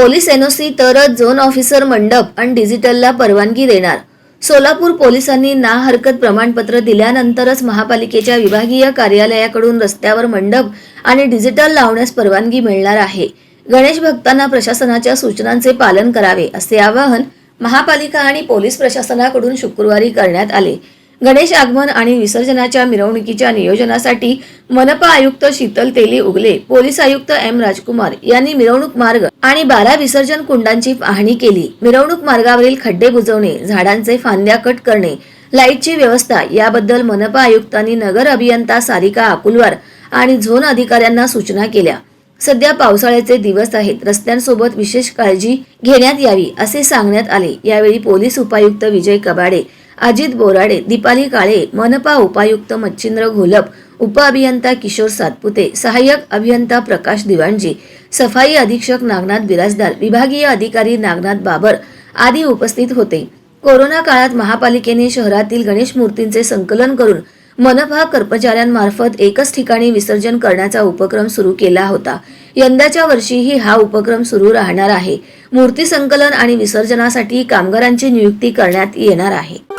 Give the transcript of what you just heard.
Police NOC तरच zone officer मंडप आणि डिजिटलला परवानगी देणार. सोलापूर पोलिसांनी ना हरकत प्रमाणपत्र दिल्यानंतरच महापालिकेच्या विभागीय कार्यालयाकडून रस्त्यावर मंडप आणि डिजिटल लावण्यास परवानगी मिळणार आहे. गणेश भक्तांना प्रशासनाच्या सूचनांचे पालन करावे असे आवाहन महापालिका आणि पोलीस प्रशासनाकडून शुक्रवारी करण्यात आले. गणेश आगमन आणि विसर्जनाच्या मिरवणुकीच्या नियोजनासाठी मनपा आयुक्त शीतल तेली उगले. पोलीस आयुक्त एम राजकुमार यांनी मिरवणूक मार्ग आणि बारा विसर्जन कुंडांची पाहणी केली. मिरवणूक मार्गावरील खड्डे बुजवणे झाडांचे फांद्या कट करणे लाईटची व्यवस्था याबद्दल मनपा आयुक्तांनी नगर अभियंता सारिका अकुलवार आणि झोन अधिकाऱ्यांना सूचना केल्या. सध्या पावसाळ्याचे दिवस आहेत. रस्त्यांसोबत विशेष काळजी घेण्यात यावी असे सांगण्यात आले. यावेळी पोलीस उपायुक्त विजय कबाडे अजित बोराडे दीपाली काळे मनपा उपायुक्त मच्छिंद्र घोलप उपअभियंता किशोर सातपुते सहाय्यक अभियंता प्रकाश दिवाणजी सफाई अधीक्षक नागनाथ बिराजदार विभागीय अधिकारी नागनाथ बाबर आदी उपस्थित होते. कोरोना काळात महापालिकेने शहरातील गणेश मूर्तींचे संकलन करून मनपा कर्मचाऱ्यांमार्फत एकच ठिकाणी विसर्जन करण्याचा उपक्रम सुरू केला होता. यंदाच्या वर्षीही हा उपक्रम सुरू राहणार आहे. मूर्ती संकलन आणि विसर्जनासाठी कामगारांची नियुक्ती करण्यात येणार आहे.